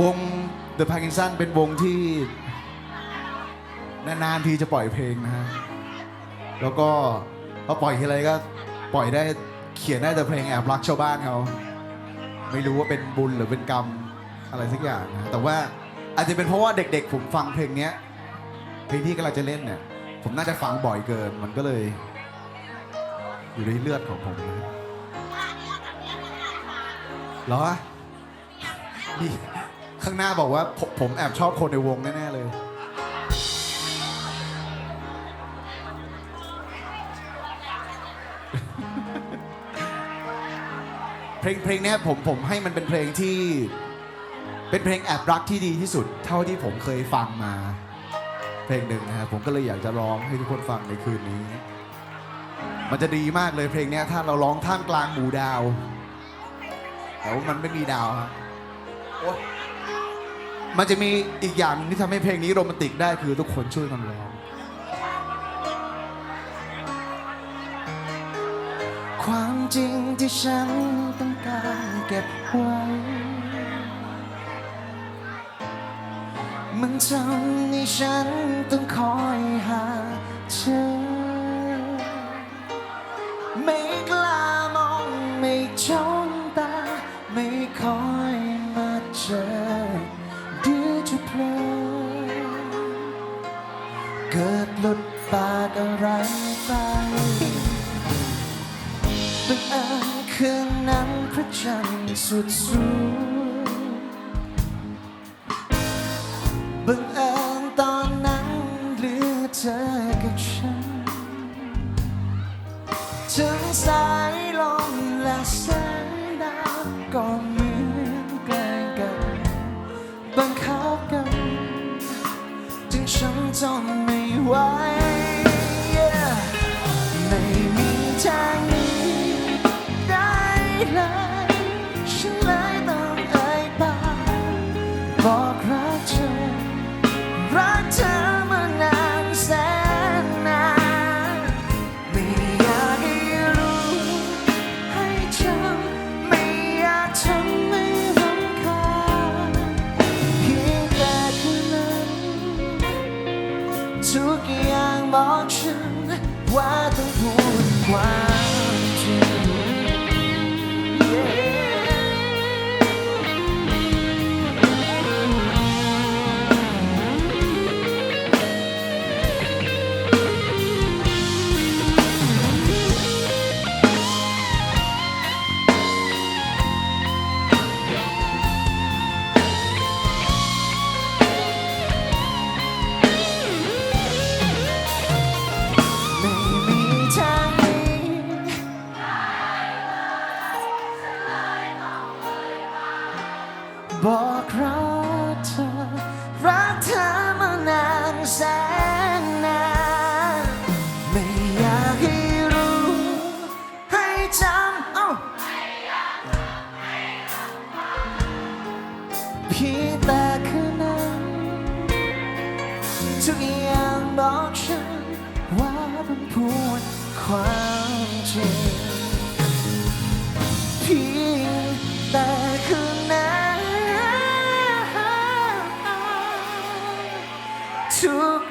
วง The Parkinson เป็นวงที่ นานๆทีจะปล่อยเพลงนะฮะ แล้วก็พอปล่อยทีไรก็ปล่อยได้เขียนได้แต่เพลงแอบรักชาวบ้านเขา ไม่รู้ว่าเป็นบุญหรือเป็นกรรมอะไรสักอย่างนะแต่ว่าอาจจะเป็นเพราะว่าเด็กๆ ผมฟังเพลงเนี้ย เพลงที่กำลังจะเล่นเนี่ย ผมน่าจะฟังบ่อยเกิน มันก็เลย อยู่ในเลือดของผมนะเหรอ ข้างหน้าบอกว่าผมผมแอบชอบคนในวงแน่ ๆ เลย เพลงเพลงเนี้ยผมผมให้มันเป็นเพลงที่เป็นเพลงแอบรักที่ดีที่สุด เท่าที่ผมเคยฟังมา เพลงหนึ่งนะครับผมก็เลยอยากจะร้องให้ทุกคนฟังในคืนนี้ มันจะดีมากเลยเพลงเนี้ยถ้าเราร้องท่ามกลางหมู่ดาวแต่ว่ามันไม่มีดาวครับโอ๊ย มันจะมีอีกอย่างหนึงที่ทำให้เพลงนี้โรแมนติกได้คือทุกคนช่วยกันร้อง ความจริงที่ฉันต้องการเก็บไว้ มันทำให้ฉันต้องคอยหาเธอ เกิดหลุดปากอะไรไปบังเอิญคืนนั้นพระจันทร์สุดสวยบัง ไว้ ไม่มีทางนี้ได้เลย ฉันเลยต้องเอ่ยปากบอกใคร บอกฉันว่าต้องพูดความ ความจริงเพียงแต่คืนนั้นทุก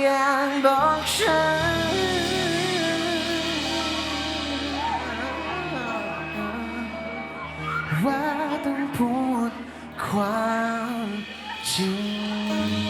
อย่างบอกฉันว่าต้องพูดความจริง